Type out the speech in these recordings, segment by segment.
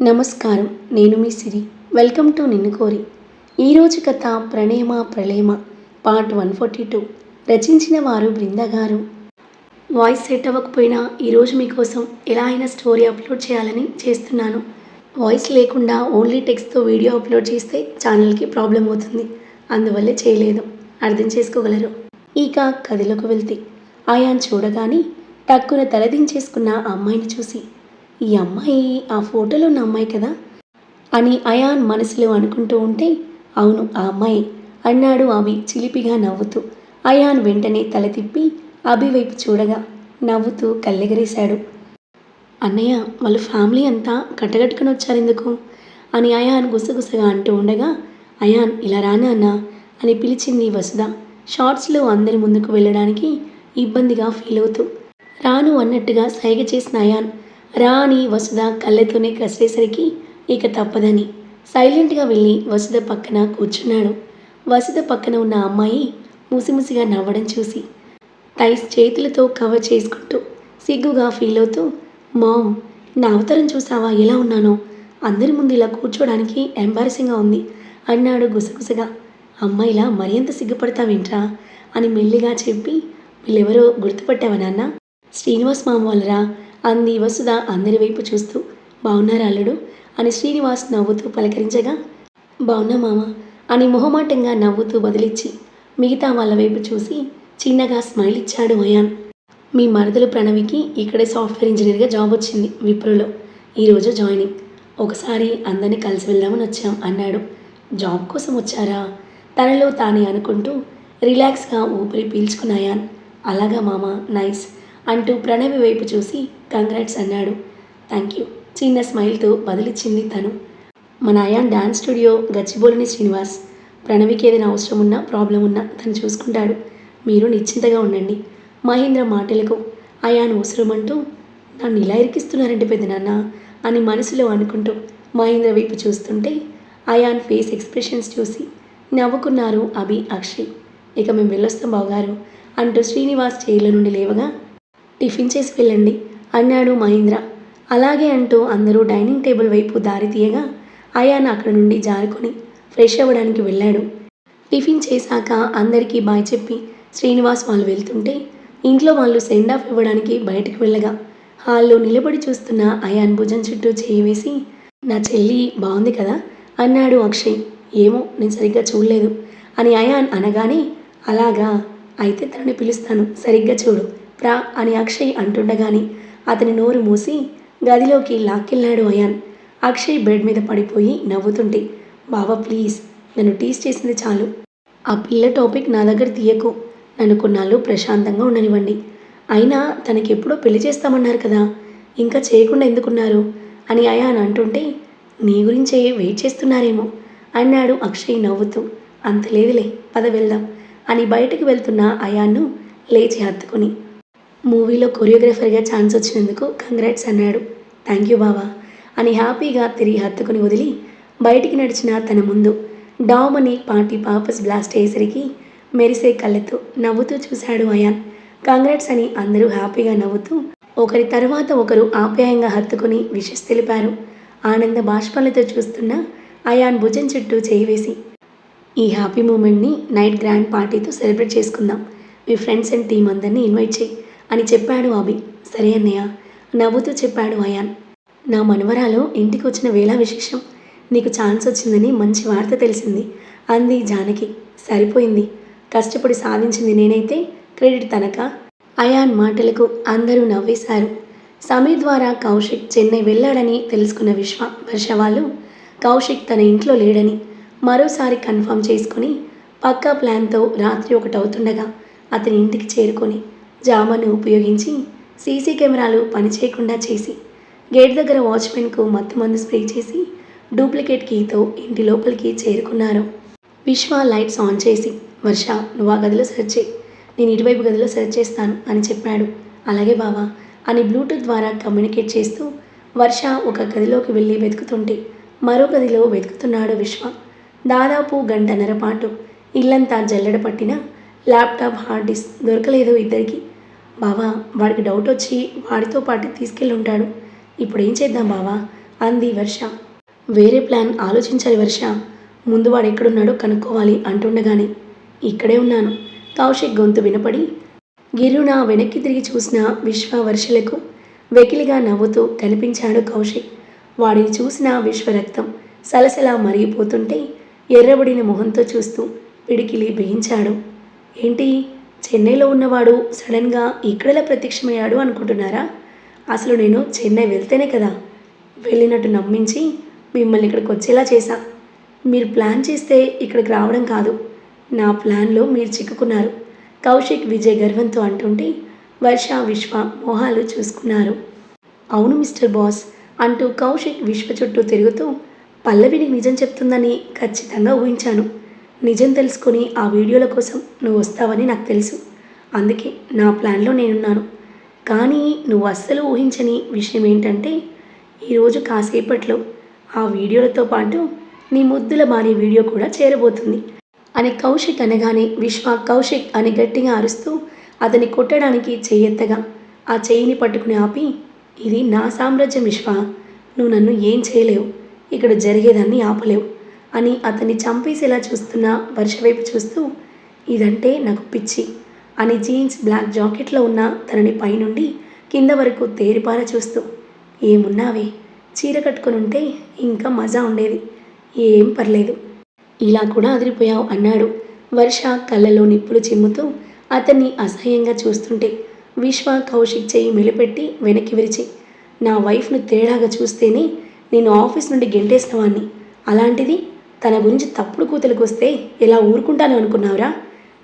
నమస్కారం నేను మీ సిరి. Welcome to నిన్ను కోరి. ఈరోజు కథ ప్రణేమ ప్రళేమ పార్ట్ వన్ ఫార్టీ టూ. రచించిన వారు బృంద గారు వాయిస్ సెట్ అవ్వకపోయినా ఈరోజు మీకోసం ఎలా అయినా స్టోరీ అప్లోడ్ చేయాలని చేస్తున్నాను. వాయిస్ లేకుండా ఓన్లీ టెక్స్ట్తో వీడియో అప్లోడ్ చేస్తే ఛానల్కి ప్రాబ్లం అవుతుంది. అందువల్ల చేయలేదు. అర్థం చేసుకోగలరు. ఇక కథలోకి వెళ్తే ఆయాన్ చూడగానే టక్కున తలదించేసుకున్న ఆ అమ్మాయిని చూసి ఈ అమ్మాయి ఆ ఫోటోలో ఉన్న అమ్మాయి కదా? అని అయాన్ మనసులో అనుకుంటూ ఉంటే అవును ఆ అమ్మాయి అన్నాడు అభి చిలిపిగా నవ్వుతూ. అయాన్ వెంటనే తల తిప్పి అభి వైపు చూడగా నవ్వుతూ కళ్ళెగరేశాడు. అన్నయ్య వాళ్ళ ఫ్యామిలీ అంతా కట్టగట్టుకుని వచ్చారెందుకు? అని అయాన్ గుసగుసగా అంటూ ఉండగా అయాన్ ఇలా రానా అన్న? అని పిలిచింది వసుధ. షార్ట్స్లో అందరి ముందుకు వెళ్ళడానికి ఇబ్బందిగా ఫీల్ అవుతూ రాను అన్నట్టుగా సైగ చేసిన అయాన్ రా అని వసుధ కళ్ళతోనే కసిరేసరికి ఇక తప్పదని. సైలెంట్గా వెళ్ళి వసుధ పక్కన కూర్చున్నాడు. వసుధ పక్కన ఉన్న అమ్మాయి ముసిముసిగా నవ్వడం చూసి టైస్ చేతులతో కవర్ చేసుకుంటూ సిగ్గుగా ఫీల్ అవుతూ మామ్ నా అవతారం చూసావా? ఎలా ఉన్నానో? అందరి ముందు ఇలా కూర్చోడానికి ఎంబారసింగ్గా ఉంది అన్నాడు గుసగుసగా. అమ్మాయిలా మరింత సిగ్గుపడతావేంట్రా? అని మెల్లిగా చెప్పి వీళ్ళెవరో గుర్తుపట్టావా నాన్న? శ్రీనివాస్ మామ వాళ్ళరా? అంది వసుధ అందరి వైపు చూస్తూ. బాగున్నారా అల్లుడు అని శ్రీనివాస్ నవ్వుతూ పలకరించగా. బాగున్నా మామ అని మొహమాటంగా నవ్వుతూ బదిలిచ్చి మిగతా వాళ్ళ వైపు చూసి చిన్నగా స్మైల్ ఇచ్చాడు అయాన్ మీ మరదలు ప్రణవికి ఇక్కడే సాఫ్ట్వేర్ ఇంజనీర్గా జాబ్ వచ్చింది విప్రోలో. ఈరోజు జాయినింగ్. ఒకసారి అందరినీ కలిసి వెళ్దామని వచ్చాం అన్నాడు. జాబ్ కోసం వచ్చారా తనలో తానే అనుకుంటూ రిలాక్స్గా ఊపిరి పీల్చుకున్నయాన్ అలాగా మామ నైస్. అంటూ ప్రణవి వైపు చూసి కంగ్రాట్స్ అన్నాడు. Thank you. చిన్న స్మైల్తో బదిలిచ్చింది తను. మన అయాన్ డాన్స్ స్టూడియో గచ్చిబోలిని శ్రీనివాస్. ప్రణవికి ఏదైనా అవసరం ఉన్నా ప్రాబ్లం ఉన్నా తను చూసుకుంటాడు. మీరు నిశ్చింతగా ఉండండి. మహేంద్ర మాటలకు అయాన్ అవసరమంటూ నన్ను ఇలా ఇరికిస్తున్నారంటే పెద్దనాన్న అని మనసులో అనుకుంటూ మహేంద్ర వైపు చూస్తుంటే అయాన్ ఫేస్ ఎక్స్ప్రెషన్స్ చూసి నవ్వుకున్నారు అభి అక్షయ్. ఇక మేము వెళ్ళొస్తాం బావగారు అంటూ శ్రీనివాస్ చైర్ల నుండి లేవగా టిఫిన్ చేసి వెళ్ళండి అన్నాడు మహేంద్ర. అలాగే అంటూ అందరూ డైనింగ్ టేబుల్ వైపు దారి తీయగా అయాన్ అక్కడ నుండి జారుకొని ఫ్రెష్ అవ్వడానికి వెళ్ళాడు. టిఫిన్ చేశాక అందరికీ బాయ్ చెప్పి శ్రీనివాస్ వాళ్ళు వెళ్తుంటే ఇంట్లో వాళ్ళు సెండ్ ఆఫ్ ఇవ్వడానికి బయటకు వెళ్ళగా హాల్లో నిలబడి చూస్తున్న అయాన్ భుజం చుట్టూ చేయి వేసి నా చెల్లి బాగుంది కదా? అన్నాడు అక్షయ్. ఏమో నేను సరిగ్గా చూడలేదు అని అయాన్ అనగానే అలాగా అయితే తనని పిలుస్తాను. సరిగ్గా చూడు. రా అని అక్షయ్ అంటుండగాని అతని నోరు మూసి గదిలోకి లాక్కెళ్ళాడు అయాన్. అక్షయ్ బెడ్ మీద పడిపోయి నవ్వుతుంటే బావా ప్లీజ్ నన్ను టీస్ చేసింది చాలు. ఆ పిల్ల టాపిక్ నా దగ్గర తీయకు. నన్ను కొన్నాళ్ళు ప్రశాంతంగా ఉండనివ్వండి. అయినా తనకెప్పుడో పెళ్ళి చేస్తామన్నారు కదా. ఇంకా చేయకుండా ఎందుకున్నారు? అని అయాన్ అంటుంటే నీ గురించే వెయిట్ చేస్తున్నారేమో అన్నాడు అక్షయ్ నవ్వుతూ. అంత లేదులే పద వెళ్దాం అని బయటకు వెళ్తున్న అయాన్ను లేచి హత్తుకుని మూవీలో కొరియోగ్రాఫర్గా ఛాన్స్ వచ్చినందుకు కంగ్రాట్స్ అన్నాడు. థ్యాంక్ యూ బావా. అని హ్యాపీగా తిరిగి హత్తుకుని వదిలి బయటికి నడిచిన తన ముందు డామని పార్టీ పాపస్ బ్లాస్ట్ అయ్యేసరికి మెరిసే కళ్ళతో నవ్వుతూ చూశాడు అయాన్. కంగ్రాట్స్ అని అందరూ హ్యాపీగా నవ్వుతూ ఒకరి తర్వాత ఒకరు ఆప్యాయంగా హత్తుకుని విషెస్ తెలిపారు. ఆనంద బాష్పాలతో చూస్తున్న అయాన్ భుజం చుట్టూ చేయి వేసి ఈ హ్యాపీ మూమెంట్ని నైట్ గ్రాండ్ పార్టీతో సెలబ్రేట్ చేసుకుందాం. మీ ఫ్రెండ్స్ అండ్ టీం అందరినీ ఇన్వైట్ చేయి. అని చెప్పాడు అభి. సరే అన్నయ్య నవ్వుతూ చెప్పాడు అయాన్. నా మనవరాలు ఇంటికి వచ్చిన వేళ విశేషం. నీకు ఛాన్స్ వచ్చిందని మంచి వార్త తెలిసింది. అంది జానకి. సరిపోయింది. కష్టపడి సాధించింది నేనైతే క్రెడిట్ తనక. అయాన్ మాటలకు అందరూ నవ్వేశారు. సమీర్ ద్వారా కౌశిక్ చెన్నై వెళ్ళాడని తెలుసుకున్న విశ్వ వర్ష వాళ్ళు కౌశిక్ తన ఇంట్లో లేడని మరోసారి కన్ఫర్మ్ చేసుకుని పక్కా ప్లాన్తో రాత్రి ఒకటి అవుతుండగా అతని ఇంటికి చేరుకొని జామాను ఉపయోగించి సీసీ కెమెరాలు పనిచేయకుండా చేసి గేట్ దగ్గర వాచ్మెన్కు మత్తు మందు స్ప్రే చేసి డూప్లికేట్ కీతో ఇంటి లోపలికి చేరుకున్నారు. విశ్వ లైట్స్ ఆన్ చేసి వర్ష నువ్వు ఆ గదిలో సెర్చ్ చేయి. నేను ఇటువైపు గదిలో సెర్చ్ చేస్తాను అని చెప్పాడు. అలాగే బావా అని బ్లూటూత్ ద్వారా కమ్యూనికేట్ చేస్తూ వర్ష ఒక గదిలోకి వెళ్ళి వెతుకుతుంటే మరో గదిలో వెతుకుతున్నాడు విశ్వ. దాదాపు గంటన్నర పాటు ఇల్లంతా జల్లెడ పట్టిన ల్యాప్టాప్ హార్డ్ డిస్క్ దొరకలేదు ఇద్దరికి. బావా వాడికి డౌట్ వచ్చి వాడితో పాటు తీసుకెళ్ళి ఉంటాడు. ఇప్పుడు ఏం చేద్దాం బావా? అంది వర్ష. వేరే ప్లాన్ ఆలోచించాలి వర్ష. ముందు వాడు ఎక్కడున్నాడో కనుక్కోవాలి అంటుండగానే. ఇక్కడే ఉన్నాను. కౌశిక్ గొంతు వినపడి గిరున వెనక్కి తిరిగి చూసిన విశ్వ వర్షలకు వెకిలిగా నవ్వుతూ కనిపించాడు కౌశిక్. వాడిని చూసిన విశ్వ రక్తం సలసలా మరిగిపోతుంటే ఎర్రబడిన మొహంతో చూస్తూ పిడికిలి బిగించాడు. ఏంటి? చెన్నైలో ఉన్నవాడు సడన్గా ఇక్కడలా ప్రత్యక్షమయ్యాడు అనుకుంటున్నారా? అసలు నేను చెన్నై వెళ్తేనే కదా. వెళ్ళినట్టు నమ్మించి మిమ్మల్ని ఇక్కడికి వచ్చేలా చేశా. మీరు ప్లాన్ చేస్తే ఇక్కడికి రావడం కాదు. నా ప్లాన్లో మీరు చిక్కుకున్నారు. కౌశిక్ విజయ్ గర్వంతో అంటుంటే వర్ష విశ్వ మొహాలు చూసుకున్నారు. అవును మిస్టర్ బాస్ అంటూ కౌశిక్ విశ్వ చుట్టూ తిరుగుతూ పల్లవిని నిజం చెప్తుందని ఖచ్చితంగా ఊహించాను. నిజం తెలుసుకొని ఆ వీడియోల కోసం నువ్వు వస్తావని నాకు తెలుసు. అందుకే నా ప్లాన్లో నేనున్నాను. కానీ నువ్వు అస్సలు ఊహించని విషయం ఏంటంటే ఈరోజు కాసేపట్లో ఆ వీడియోలతో పాటు నీ ముద్దుల భార్య వీడియో కూడా చేరబోతుంది. అని కౌశిక్ అనగానే విశ్వ కౌశిక్ అని గట్టిగా అరుస్తూ అతని కొట్టడానికి చెయ్యెత్తగా ఆ చెయ్యిని పట్టుకుని ఆపి ఇది నా సామ్రాజ్యం విశ్వ. నువ్వు నన్ను ఏం చేయలేవు. ఇక్కడ జరిగేదాన్ని ఆపలేవు. అని అతన్ని చంపేసేలా చూస్తున్న వర్ష వైపు చూస్తూ ఇదంటే నాకు పిచ్చి అని జీన్స్ బ్లాక్ జాకెట్లో ఉన్న తనని పైనుండి కింద వరకు తేరిపార చూస్తూ ఏమున్నావే? చీర కట్టుకొని ఉంటే ఇంకా మజా ఉండేది. ఏం పర్లేదు. ఇలా కూడా అదిరిపోయావు అన్నాడు వర్ష కళ్ళలో నిప్పులు చిమ్ముతూ అతన్ని అసహ్యంగా చూస్తుంటే విశ్వ కౌశిక్ చెయ్యి మెలిపెట్టి వెనక్కి విరిచి నా వైఫ్ను తేడాగా చూస్తేనే నేను ఆఫీస్ నుండి గెంటేసిన వాణ్ణి. అలాంటిది తన గురించి తప్పుడు కూతులకు వస్తే ఎలా ఊరుకుంటాను అనుకున్నావురా?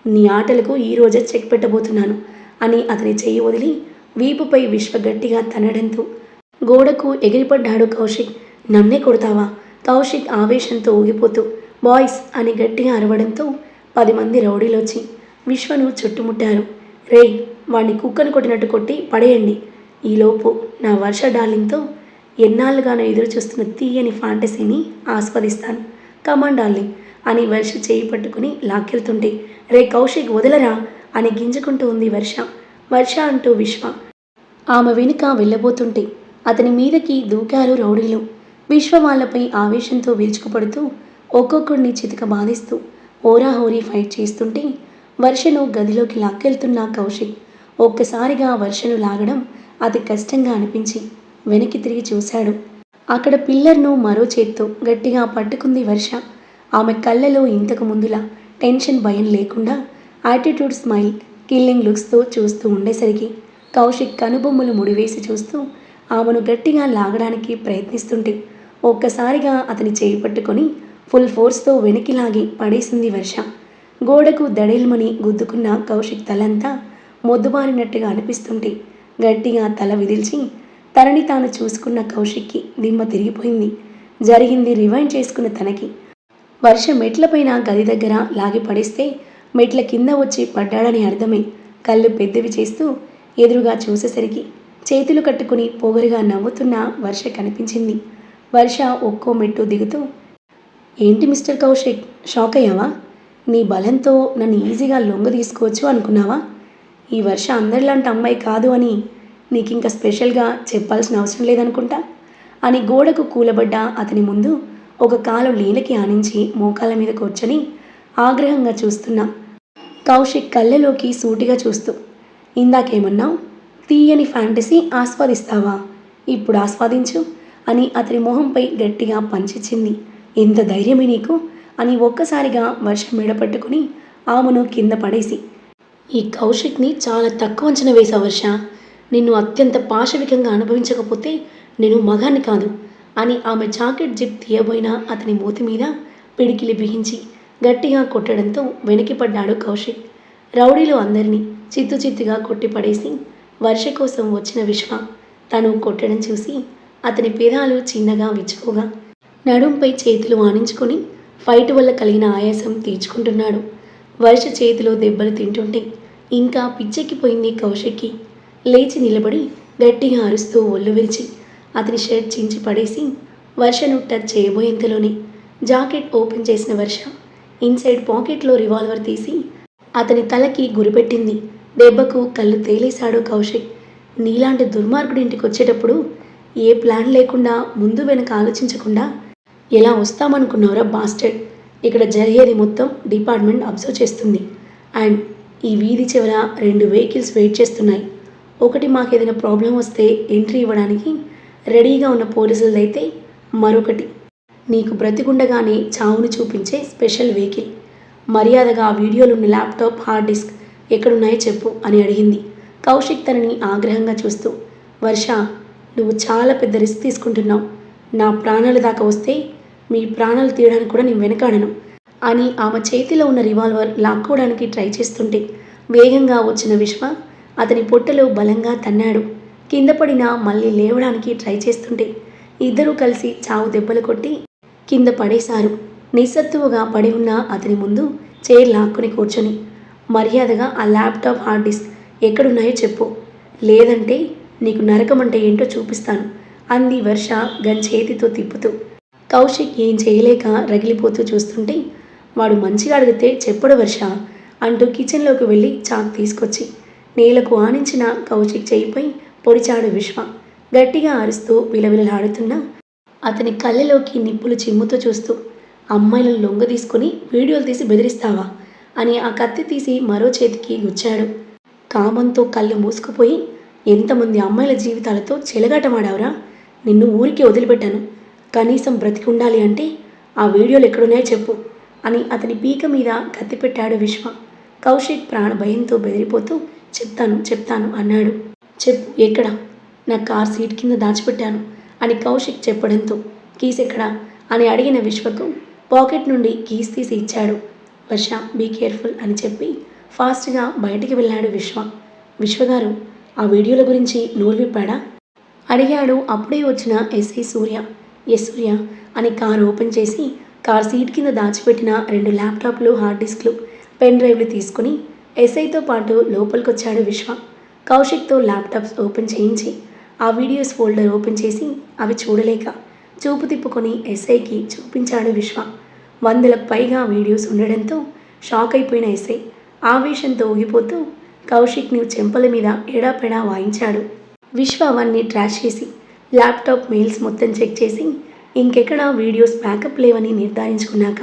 నీ ఆటలకు ఈ రోజే చెక్ పెట్టబోతున్నాను అని అతని చెయ్యి వదిలి వీపుపై విశ్వ గట్టిగా తనడంతో. గోడకు ఎగిరిపడ్డాడు కౌశిక్. నన్నే కొడతావా? కౌశిక్ ఆవేశంతో ఊగిపోతూ బాయ్స్ అని గట్టిగా అరవడంతో పది మంది రౌడీలు వచ్చి విశ్వను చుట్టుముట్టారు. రే వాణ్ణి కుక్కను కొట్టినట్టు కొట్టి పడేయండి. ఈలోపు నా వర్ష డార్లింగ్తో ఎన్నాళ్ళుగానో ఎదురు చూస్తున్న తీయని ఫాంటసీని ఆస్వాదిస్తాను. కమాన్ డార్లింగ్ అని వర్ష చేయి పట్టుకుని లాక్కెళ్తుంటే రే కౌశిక్ వదలరా? అని గింజుకుంటూ ఉంది వర్ష. వర్ష అంటూ విశ్వ. ఆమె వెనుక వెళ్ళబోతుంటే అతని మీదకి దూకారు రౌడీలు. విశ్వ వాళ్ళపై ఆవేశంతో విరుచుకుపడుతూ ఒక్కొక్కడిని చితక బాధిస్తూ హోరాహోరీ ఫైట్ చేస్తుంటే వర్షను గదిలోకి లాక్కెళ్తున్న కౌశిక్ ఒక్కసారిగా వర్షను లాగడం అతి కష్టంగా అనిపించి వెనక్కి తిరిగి చూశాడు. అక్కడ పిల్లర్ను మరో చేత్తో గట్టిగా పట్టుకుంది వర్ష. ఆమె కళ్ళలో ఇంతకు ముందులా టెన్షన్ భయం లేకుండా యాటిట్యూడ్ స్మైల్ కిల్లింగ్ లుక్స్తో చూస్తూ ఉండేసరికి కౌశిక్ కనుబొమ్మలు ముడివేసి చూస్తూ ఆమెను గట్టిగా లాగడానికి ప్రయత్నిస్తుంటే ఒక్కసారిగా అతని చేయి పట్టుకొని ఫుల్ ఫోర్స్తో వెనక్కి లాగి పడేసింది వర్ష. గోడకు దడేల్మని గుద్దుకున్న కౌశిక్ తలంతా మొద్దుబారినట్టుగా అనిపిస్తుంటే గట్టిగా తల విదిల్చి తనని తాను చూసుకున్న కౌశిక్కి దిమ్మ తిరిగిపోయింది. జరిగింది రివైండ్ చేసుకున్న తనకి. వర్ష మెట్లపైన గది దగ్గర లాగి పడేస్తే మెట్ల కింద వచ్చి పడ్డాడని అర్థమై కళ్ళు పెద్దవి చేస్తూ ఎదురుగా చూసేసరికి చేతులు కట్టుకుని పొగరుగా నవ్వుతున్న వర్ష కనిపించింది. వర్ష ఒక్కో మెట్టు దిగుతూ ఏంటి మిస్టర్ కౌశిక్ షాక్ అయ్యావా? నీ బలంతో నన్ను ఈజీగా లొంగ తీసుకోవచ్చు అనుకున్నావా? ఈ వర్ష అందరిలాంటి అమ్మాయి కాదు అని నీకు ఇంకా స్పెషల్గా చెప్పాల్సిన అవసరం లేదనుకుంటా? అని గోడకు కూలబడ్డ అతని ముందు ఒక కాలు నీలకి ఆనించి మోకాల మీద కూర్చొని ఆగ్రహంగా చూస్తున్నా కౌశిక్ కళ్ళలోకి సూటిగా చూస్తూ ఇందాకేమన్నావు? తీయని ఫ్యాంటసీ ఆస్వాదిస్తావా? ఇప్పుడు ఆస్వాదించు అని అతని మొహంపై గట్టిగా పంచిచ్చింది. ఎంత ధైర్యమే నీకు? అని ఒక్కసారిగా వర్షం మెడపట్టుకుని ఆమెను కింద పడేసి ఈ కౌశిక్ని చాలా తక్కువ అంచనా వేశావు వర్ష. నిన్ను అత్యంత పాశవికంగా అనుభవించకపోతే నేను మగాన్ని కాదు అని ఆమె జాకెట్ జిప్ తీయబోయిన అతని మూతి మీద పిడికిలి బిగించి గట్టిగా కొట్టడంతో వెనక్కిపడ్డాడు కౌశిక్. రౌడీలు అందరినీ చిత్తు చిత్తుగా కొట్టి పడేసి వర్ష కోసం వచ్చిన విశ్వ తను కొట్టడం చూసి అతని పేదాలు చిన్నగా విచ్చుకోగా. నడుంపై చేతులు ఆనించుకొని ఫైట్ వల్ల కలిగిన ఆయాసం తీర్చుకుంటున్నాడు. వర్ష చేతిలో దెబ్బలు తింటుంటే ఇంకా పిచ్చెక్కిపోయింది కౌశిక్కి. లేచి నిలబడి గట్టిగా అరుస్తూ ఒళ్ళు విరిచి అతని షర్ట్ చించి పడేసి వర్షను టచ్ చేయబోయేంతలోనే జాకెట్ ఓపెన్ చేసిన వర్ష ఇన్సైడ్ పాకెట్లో రివాల్వర్ తీసి అతని తలకి గురిపెట్టింది. దెబ్బకు కళ్ళు తేలేశాడు కౌశిక్. నీలాంటి దుర్మార్గుడి ఇంటికి వచ్చేటప్పుడు ఏ ప్లాన్ లేకుండా ముందు వెనక ఆలోచించకుండా ఎలా వస్తామనుకున్నారో బాస్టర్డ్ ఇక్కడ జరిగేది మొత్తం డిపార్ట్మెంట్ అబ్జర్వ్ చేస్తుంది. అండ్ ఈ వీధి చివర రెండు వెహికల్స్ వెయిట్ చేస్తున్నాయి. ఒకటి మాకు ఏదైనా ప్రాబ్లం వస్తే ఎంట్రీ ఇవ్వడానికి రెడీగా ఉన్న పోలీసులదైతే మరొకటి. నీకు బ్రతికుండగానే చావును చూపించే స్పెషల్ వెహికల్. మర్యాదగా ఆ వీడియోలో ఉన్న ల్యాప్టాప్ హార్డ్ డిస్క్ ఎక్కడున్నాయో చెప్పు అని అడిగింది. కౌశిక్ తనని ఆగ్రహంగా చూస్తూ వర్ష నువ్వు చాలా పెద్ద రిస్క్ తీసుకుంటున్నావు. నా ప్రాణాల దాకా వస్తే మీ ప్రాణాలు తీయడానికి కూడా నేను వెనకాడను అని ఆమె చేతిలో ఉన్న రివాల్వర్ లాక్కోవడానికి ట్రై చేస్తుంటే వేగంగా వచ్చిన విశ్వ అతని పొట్టలో బలంగా తన్నాడు. కింద పడినా మళ్ళీ లేవడానికి ట్రై చేస్తుంటే ఇద్దరూ కలిసి చావు దెబ్బలు కొట్టి కింద పడేశారు. నిస్సత్తువుగా పడి ఉన్న అతని ముందు చైర్ లాక్కుని కూర్చొని మర్యాదగా ఆ ల్యాప్టాప్ హార్డ్ డిస్క్ ఎక్కడున్నాయో చెప్పు. లేదంటే నీకు నరకం అంటే ఏంటో చూపిస్తాను అంది వర్ష గంచేతితో చేతితో తిప్పుతూ. కౌశిక్ ఏం చేయలేక రగిలిపోతూ చూస్తుంటే వాడు మంచిగా అడిగితే చెప్పడు వర్ష అంటూ కిచెన్లోకి వెళ్ళి చాక్ తీసుకొచ్చి నేలకు ఆనించిన కౌశిక్ చేయిపై పొడిచాడు విశ్వ. గట్టిగా అరుస్తూ విలవిలలాడుతున్న అతని కళ్ళలోకి నిప్పులు చిమ్ముతూ చూస్తూ అమ్మాయిలను లొంగ తీసుకుని వీడియోలు తీసి బెదిరిస్తావా? అని ఆ కత్తి తీసి మరో చేతికి గుచ్చాడు. కామంతో కళ్ళు మూసుకుపోయి ఎంతమంది అమ్మాయిల జీవితాలతో చెలగాటమాడావురా? నిన్ను ఊరికి వదిలిపెట్టాను. కనీసం బ్రతికి ఉండాలి అంటే ఆ వీడియోలు ఎక్కడున్నాయో చెప్పు అని అతని పీక మీద కత్తి పెట్టాడు విశ్వ. కౌశిక్ ప్రాణ భయంతో బెదిరిపోతూ చెప్తాను చెప్తాను అన్నాడు. చెప్పు ఎక్కడ? నా కార్ సీట్ కింద దాచిపెట్టాను అని కౌశిక్ చెప్పడంతో కీస్ ఎక్కడా అని అడిగిన విశ్వకు పాకెట్ నుండి కీస్ తీసి ఇచ్చాడు. వర్ష బీ కేర్ఫుల్ అని చెప్పి ఫాస్ట్గా బయటికి వెళ్ళాడు విశ్వ. విశ్వగారు ఆ వీడియోల గురించి నోరు విప్పాడా అడిగాడు అప్పుడే వచ్చిన ఎస్ఐ సూర్య. ఎస్ సూర్య అని కార్ ఓపెన్ చేసి కార్ సీట్ కింద దాచిపెట్టిన రెండు ల్యాప్టాప్లు హార్డ్ డిస్క్లు పెన్ డ్రైవ్లు తీసుకుని ఎస్ఐతో పాటు లోపలికొచ్చాడు విశ్వ. కౌశిక్తో ల్యాప్టాప్స్ ఓపెన్ చేయించి ఆ వీడియోస్ ఫోల్డర్ ఓపెన్ చేసి అవి చూడలేక చూపు తిప్పుకొని ఎస్ఐకి చూపించాడు విశ్వ. వందలకు పైగా వీడియోస్ ఉండడంతో షాక్ అయిపోయిన ఎస్ఐ ఆవేశంతో ఊగిపోతూ కౌశిక్ని చెంపల మీద ఎడాపెడా వాయించాడు. విశ్వ అవన్నీ ట్రాష్ చేసి ల్యాప్టాప్ మెయిల్స్ మొత్తం చెక్ చేసి ఇంకెక్కడా వీడియోస్ బ్యాకప్ లేవని నిర్ధారించుకున్నాక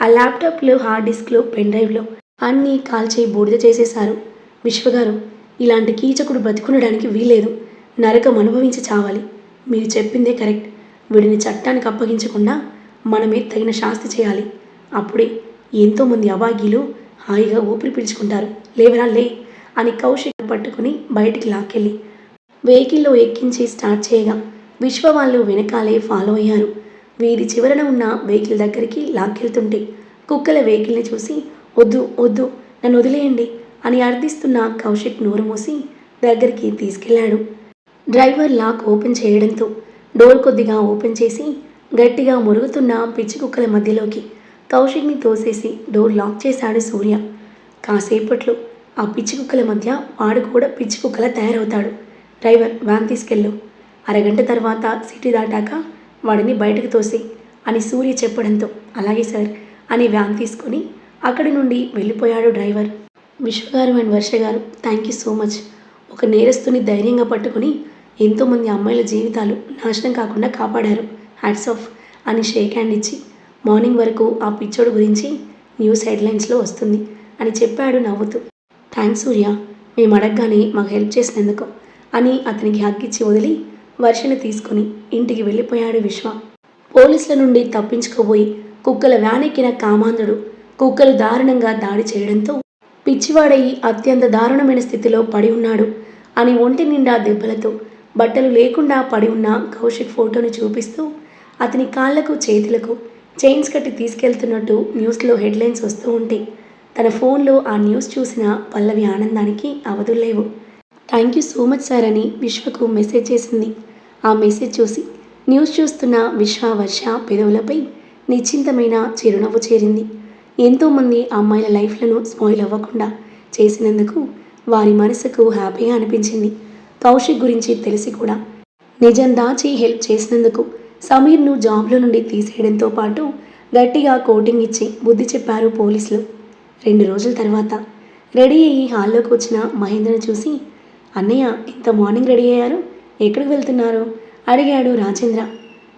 ఆ ల్యాప్టాప్లో హార్డ్ డిస్క్లో పెన్ డ్రైవ్లో అన్నీ కాల్చేయి బూడిద చేసేశారు. విశ్వగారు ఇలాంటి కీచకుడు బ్రతికుండడానికి వీలేదు నరకం అనుభవించి చావాలి. మీరు చెప్పిందే కరెక్ట్. వీడిని చట్టానికి అప్పగించకుండా మనమే తగిన శాస్తి చేయాలి. అప్పుడే ఎంతోమంది అభాగ్యులు హాయిగా ఊపిరి పీల్చుకుంటారు. లేవరా లే అని కౌశిక్ పట్టుకుని బయటికి లాక్కెళ్ళి వెహికల్లో ఎక్కించి స్టార్ట్ చేయగా విశ్వ వాళ్ళు వెనకాలే ఫాలో అయ్యారు. వీధి చివరన ఉన్న వెహికల్ దగ్గరికి లాక్కెళ్తుంటే కుక్కల వెహికల్ని చూసి వద్దు వద్దు నన్ను వదిలేయండి అని అర్థిస్తున్న కౌశిక్ నోరు మూసి దగ్గరికి తీసుకెళ్ళాడు డ్రైవర్ లాక్ ఓపెన్ చేయడంతో డోర్ కొద్దిగా ఓపెన్ చేసి గట్టిగా మురుగుతున్న పిచ్చి కుక్కల మధ్యలోకి కౌశిక్ని తోసేసి డోర్ లాక్ చేశాడు సూర్య. కాసేపట్లో ఆ పిచ్చి కుక్కల మధ్య వాడు కూడా పిచ్చి కుక్కల తయారవుతాడు. డ్రైవర్ వ్యాన్ తీసుకెళ్ళు. అరగంట తర్వాత సిటీ దాటాక వాడిని బయటకు తోసి అని సూర్య చెప్పడంతో అలాగే సార్ అని వ్యాన్ తీసుకొని అక్కడి నుండి వెళ్ళిపోయాడు డ్రైవర్. విశ్వగారు అండ్ వర్ష గారు థ్యాంక్ యూ సో మచ్. ఒక నేరస్తుని ధైర్యంగా పట్టుకుని ఎంతోమంది అమ్మాయిల జీవితాలు నాశనం కాకుండా కాపాడారు. హ్యాట్స్ ఆఫ్ అని షేక్ హ్యాండ్ ఇచ్చి మార్నింగ్ వరకు ఆ పిచ్చోడు గురించి న్యూస్ హెడ్లైన్స్లో వస్తుంది అని చెప్పాడు నవ్వుతూ. థ్యాంక్స్ సూర్య మేము అడగగానే మాకు హెల్ప్ చేసినందుకు అని అతనికి హగ్గిచ్చి వదిలి వర్షని తీసుకుని ఇంటికి వెళ్ళిపోయాడు విశ్వ. పోలీసుల నుండి తప్పించుకోబోయి కుక్కల వ్యానెక్కిన కామాంధుడు కుక్కలు దారుణంగా దాడి చేయడంతో పిచ్చివాడయి అత్యంత దారుణమైన స్థితిలో పడి ఉన్నాడు. అని ఒంటి నిండా దెబ్బలతో బట్టలు లేకుండా పడి ఉన్న కౌశిక్ ఫోటోను చూపిస్తూ అతని కాళ్ళకు చేతులకు చైన్స్ కట్టి తీసుకెళ్తున్నట్టు న్యూస్లో హెడ్లైన్స్ వస్తూ ఉంటే తన ఫోన్లో ఆ న్యూస్ చూసిన పల్లవి ఆనందానికి అవధుల్లేవు. Thank you so much sir అని విశ్వకు మెసేజ్ చేసింది. ఆ మెసేజ్ చూసి న్యూస్ చూస్తున్న విశ్వ వర్ష పెదవులపై నిశ్చింతమైన చిరునవ్వు చేరింది. ఎంతోమంది అమ్మాయిల లైఫ్లను స్పాయిల్ అవ్వకుండా చేసినందుకు వారి మనసుకు హ్యాపీగా అనిపించింది. కౌశిక్ గురించి తెలిసి కూడా నిజం దాచి హెల్ప్ చేసినందుకు సమీర్ను జాబ్లో నుండి తీసేయడంతో పాటు గట్టిగా కోటింగ్ ఇచ్చి బుద్ధి చెప్పారు పోలీసులు. రెండు రోజుల తర్వాత రెడీ అయ్యి హాల్లోకి వచ్చిన మహేంద్రను చూసి అన్నయ్య ఇంత మార్నింగ్ రెడీ అయ్యారు? ఎక్కడికి వెళ్తున్నారు? అడిగాడు రాజేంద్ర.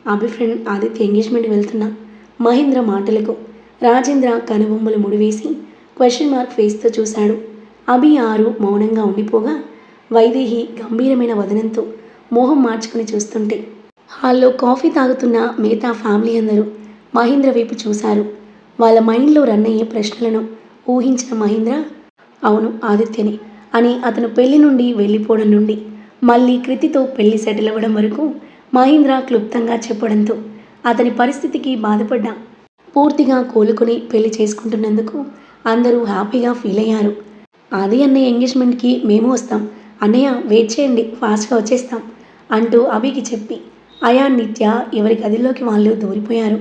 అభి ఫ్రెండ్ ఆదిత్య ఎంగేజ్మెంట్కి వెళ్తున్నా. మహేంద్ర మాటలకు రాజేంద్ర కనుబొమ్మలు ముడివేసి క్వశ్చన్ మార్క్ ఫేస్తో చూశాడు. అభి ఆరు మౌనంగా ఉండిపోగా వైదేహి గంభీరమైన వదనంతో మోహం మార్చుకుని చూస్తుంటే హాల్లో కాఫీ తాగుతున్న మిగతా ఫ్యామిలీ అందరూ మహేంద్ర వైపు చూశారు. వాళ్ళ మైండ్లో రన్ అయ్యే ప్రశ్నలను ఊహించిన మహేంద్ర అవును ఆదిత్యని అని అతను పెళ్ళి నుండి వెళ్ళిపోవడం నుండి మళ్ళీ కృతితో పెళ్ళి సెటిల్ అవ్వడం వరకు మహేంద్ర క్లుప్తంగా చెప్పడంతో అతని పరిస్థితికి బాధపడ్డా పూర్తిగా కోలుకొని పెళ్ళి చేసుకుంటున్నందుకు అందరూ హ్యాపీగా ఫీల్ అయ్యారు. ఆది అన్నయ్య ఎంగేజ్మెంట్కి మేము వస్తాం. అన్నయ్య వెయిట్ చేయండి ఫాస్ట్గా వచ్చేస్తాం అంటూ అభికి చెప్పి అయా నిత్య ఎవరి గదిలోకి వాళ్ళు దూరిపోయారు.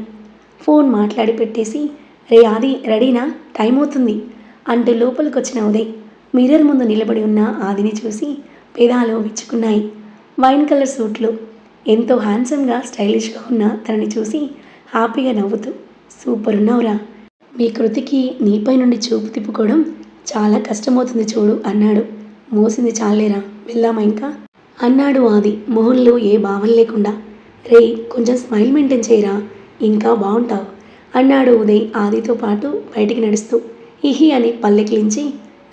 ఫోన్ మాట్లాడి పెట్టేసి రే ఆది రెడీనా? టైం అవుతుంది అంటూ లోపలికి వచ్చిన ఉదయ్ మిర్రర్ ముందు నిలబడి ఉన్న ఆదిని చూసి పెదాలు విచ్చుకున్నాయి. వైన్ కలర్ సూట్లు ఎంతో హ్యాండ్సమ్గా స్టైలిష్గా ఉన్న తనని చూసి హ్యాపీగా నవ్వుతూ సూపర్ ఉన్నావురా మీ కృతికి నీపై నుండి చూపు తిప్పుకోవడం చాలా కష్టమవుతుంది చూడు అన్నాడు. మోసింది చాలేరా వెళ్దామా ఇంకా? అన్నాడు ఆది మొహంలో ఏ భావం లేకుండా. రే కొంచెం స్మైల్ మెయింటైన్ చేయరా? ఇంకా బాగుంటావు అన్నాడు ఉదయ్ ఆదితో పాటు బయటికి నడుస్తూ. ఇహి అని పల్లెకిలించి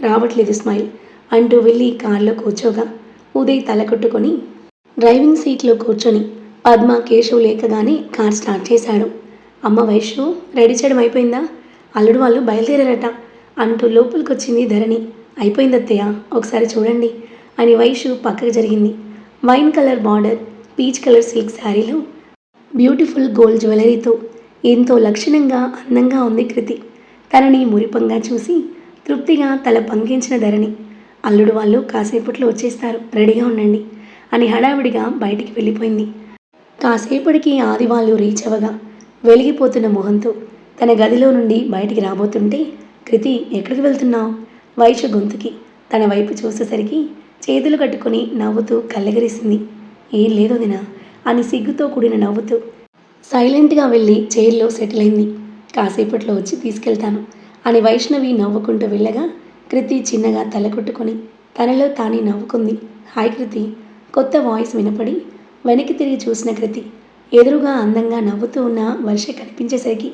రావట్లేదు స్మైల్ అంటూ వెళ్ళి కారులో కూర్చోగా. ఉదయ్ తల కొట్టుకొని డ్రైవింగ్ సీట్లో కూర్చొని పద్మ కేశవ్ లేకగానే కార్ స్టార్ట్ చేశాడు. అమ్మ వైషు రెడీ చేయడం అయిపోయిందా? అల్లుడు వాళ్ళు బయలుదేరారట. అంటూ లోపలికి వచ్చింది ధరణి. అయిపోయింది అత్తయ్య ఒకసారి చూడండి అని వైషు పక్కకు జరిగింది. Wine colour border peach colour silk శారీలో బ్యూటిఫుల్ గోల్డ్ జ్యువెలరీతో ఎంతో లక్షణంగా అందంగా ఉంది కృతి. తనని మురిపంగా చూసి తృప్తిగా తల పంకించిన ధరణి. అల్లుడు వాళ్ళు కాసేపట్లో వచ్చేస్తారు రెడీగా ఉండండి అని హడావిడిగా బయటికి వెళ్ళిపోయింది. కాసేపటికి ఆది వాళ్ళు రీచ్ అవ్వగా వెలిగిపోతున్న మొహంతో తన గదిలో నుండి బయటికి రాబోతుంటే కృతి ఎక్కడికి వెళ్తున్నావు? వైష గొంతుకి తన వైపు చూసేసరికి చేతులు కట్టుకొని నవ్వుతూ కళ్ళెగరేసింది. ఏం లేదు దినా అని సిగ్గుతో కూడిన నవ్వుతూ సైలెంట్గా వెళ్ళి చైర్లో సెటిల్ అయింది. కాసేపట్లో వచ్చి తీసుకెళ్తాను అని వైష్ణవి నవ్వుకుంటూ వెళ్ళగా కృతి చిన్నగా తల కొట్టుకొని తనలో తానే నవ్వుకుంది. హాయ్ కృతి కొత్త వాయిస్ వినపడి వెనక్కి తిరిగి చూసిన కృతి ఎదురుగా అందంగా నవ్వుతూ ఉన్న వర్ష కనిపించేసరికి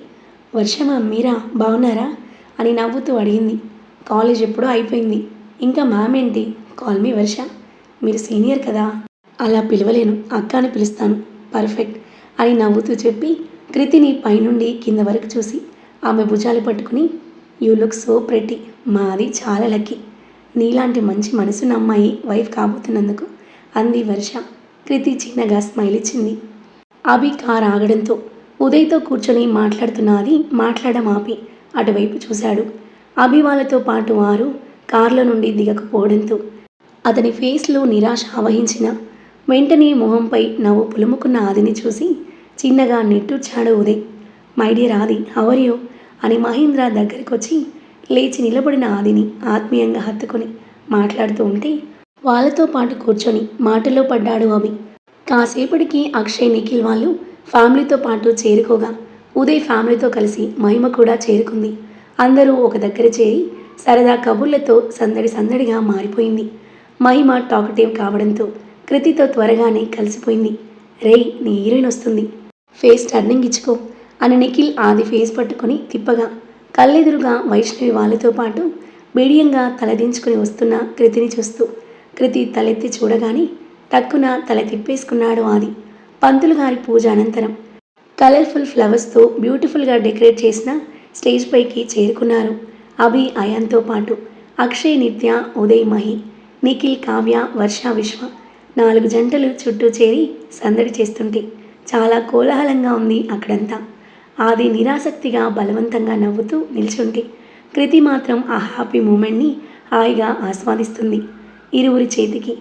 వర్షమా మీరా? బాగున్నారా అని నవ్వుతూ అడిగింది. కాలేజ్ ఎప్పుడో అయిపోయింది. ఇంకా మ్యామ్ ఏంటి కాల్ మీ వర్ష. మీరు సీనియర్ కదా. అలా పిలవలేను. అక్క అని పిలుస్తాను. పర్ఫెక్ట్ అని నవ్వుతూ చెప్పి కృతిని పైనుండి కింద వరకు చూసి ఆమె భుజాలు పట్టుకుని యూ లుక్ సో ప్రెటీ మాది చాలా లక్కీ. నీలాంటి మంచి మనసున్న అమ్మాయి వైఫ్ కాబోతున్నందుకు అంది వర్ష. కృతి చిన్నగా స్మైల్ ఇచ్చింది. అభి కార్ ఆగడంతో ఉదయ్తో కూర్చొని మాట్లాడుతున్నది మాట్లాడడం అటువైపు చూశాడు. అభి వాళ్ళతో పాటు వారు కారులో నుండి దిగకపోవడంతో అతని ఫేస్లో నిరాశ ఆవహించిన వెంటనే మొహంపై నవ్వు పులుముకున్న ఆదిని చూసి చిన్నగా నిట్టూర్చాడు ఉదయ్. మై డియర్ ఆది హవర్ అని మహేంద్ర దగ్గరికి వచ్చి లేచి నిలబడిన ఆదిని ఆత్మీయంగా హత్తుకొని మాట్లాడుతూ ఉంటే వాళ్ళతో పాటు కూర్చొని మాటలో పడ్డాడు అభి. కాసేపటికి అక్షయ్ నిఖిల్ వాళ్ళు ఫ్యామిలీతో పాటు చేరుకోగా ఉదయ్ ఫ్యామిలీతో కలిసి మహిమ కూడా చేరుకుంది. అందరూ ఒక దగ్గర చేరి సరదా కబుర్లతో సందడి సందడిగా మారిపోయింది. మహిమ టాకటివ్ కావడంతో కృతితో త్వరగానే కలిసిపోయింది. రేయ్ నీ హీరోయిన్ వస్తుంది. ఫేస్ టర్నింగ్ ఇచ్చుకో అని నిఖిల్ ఆది ఫేస్ పట్టుకొని తిప్పగా. కళ్ళెదురుగా వైష్ణవి వాళ్ళతో పాటు బిడియంగా తలదించుకుని వస్తున్న కృతిని చూస్తూ కృతి తలెత్తి చూడగానే టక్కున తల తిప్పేసుకున్నాడు ఆది. పంతులు గారి పూజ అనంతరం కలర్ఫుల్ ఫ్లవర్స్తో బ్యూటిఫుల్గా డెకరేట్ చేసిన స్టేజ్ పైకి చేరుకున్నారు. అభి అయాన్తో పాటు అక్షయ్ నిత్య ఉదయ్ మహి నిఖిల్ కావ్య వర్ష విశ్వ నాలుగు జంటలు చుట్టూ చేరి సందడి చేస్తుంటే చాలా కోలాహలంగా ఉంది అక్కడంతా. ఆది నిరాసక్తిగా బలవంతంగా నవ్వుతూ నిల్చుంటే కృతి మాత్రం ఆ హ్యాపీ మూమెంట్ని హాయిగా ఆస్వాదిస్తుంది. ఇరువురి చేతికి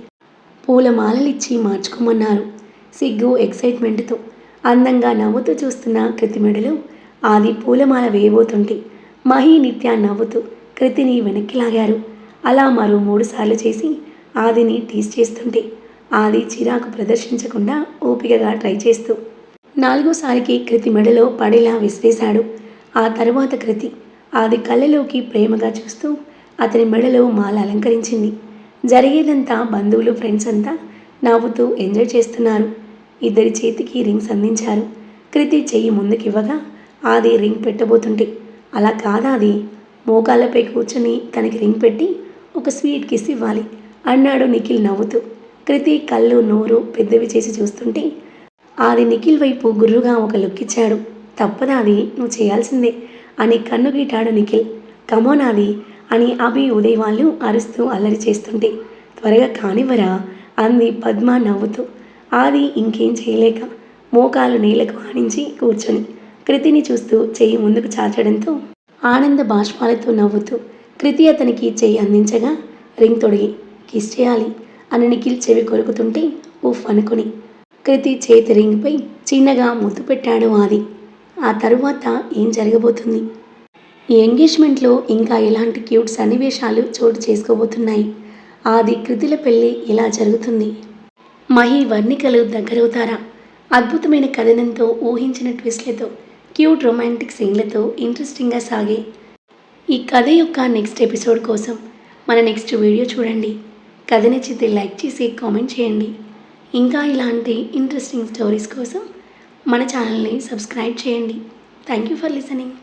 పూల మాలలిచ్చి మార్చుకోమన్నారు. సిగ్గు ఎక్సైట్మెంట్తో అందంగా నవ్వుతూ చూస్తున్న కృతి మెడలో ఆది పూలమాల వేయబోతుంటే మహి నిత్య నవ్వుతూ కృతిని వెనక్కి లాగారు. అలా మరో మూడుసార్లు చేసి ఆదిని టీస్ చేస్తుంటే ఆది చిరాకు ప్రదర్శించకుండా ఓపికగా ట్రై చేస్తూ నాలుగోసారికి కృతి మెడలో పడేలా విసిరేశాడు. ఆ తర్వాత కృతి ఆది కళ్ళలోకి ప్రేమగా చూస్తూ అతని మెడలో మాల అలంకరించింది. జరిగేదంతా బంధువులు ఫ్రెండ్స్ అంతా నవ్వుతూ ఎంజాయ్ చేస్తున్నారు. ఇద్దరి చేతికి రింగ్స్ అందించారు. కృతి చెయ్యి ముందుకివ్వగా ఆది రింగ్ పెట్టబోతుంటే. అలా కాదాది మోకాళ్ళపై కూర్చుని తనకి రింగ్ పెట్టి ఒక స్వీట్ కిస్ ఇవ్వాలి అన్నాడు నిఖిల్ నవ్వుతూ. కృతి కళ్ళు నోరు పెద్దవి చేసి చూస్తుంటే ఆది నిఖిల్ వైపు గుర్రుగా ఒక లుక్ ఇచ్చాడు. తప్పదాది నువ్వు చేయాల్సిందే అని కన్ను గీటాడు నిఖిల్. కమోనాది అని అభి ఉదయ్ వాళ్ళు అరుస్తూ అల్లరి చేస్తుంటే త్వరగా కానివ్వరా? అంది పద్మ నవ్వుతూ. ఆది ఇంకేం చేయలేక మోకాలు నేలకు ఆనించి కూర్చొని కృతిని చూస్తూ చెయ్యి ముందుకు చాచడంతో ఆనంద బాష్పాలతో నవ్వుతూ కృతి అతనికి చెయ్యి అందించగా రింగ్ తొడిగి కిస్ చేయాలి అని నిఖిల్ చెవి కొరుకుతుంటే ఉఫ్ అనుకుని కృతి చేతి రింగ్పై చిన్నగా ముద్దు పెట్టాడు ఆది. ఆ తరువాత ఏం జరగబోతుంది? ఈ ఎంగేజ్మెంట్లో ఇంకా ఎలాంటి క్యూట్ సన్నివేశాలు చోటు చేసుకోబోతున్నాయి. ఆది కృతిల పెళ్ళి ఇలా జరుగుతుంది. మహి వర్ణికలు దగ్గరవుతారా? అద్భుతమైన కథనంతో ఊహించిన ట్విస్ట్లతో క్యూట్ రొమాంటిక్ సీన్లతో ఇంట్రెస్టింగ్గా సాగే ఈ కథ యొక్క నెక్స్ట్ ఎపిసోడ్ కోసం మన నెక్స్ట్ వీడియో చూడండి. కథ నచ్చితే లైక్ చేసి కామెంట్ చేయండి. ఇంకా ఇలాంటి ఇంట్రెస్టింగ్ స్టోరీస్ కోసం మన ఛానల్ని సబ్స్క్రైబ్ చేయండి. Thank you for listening.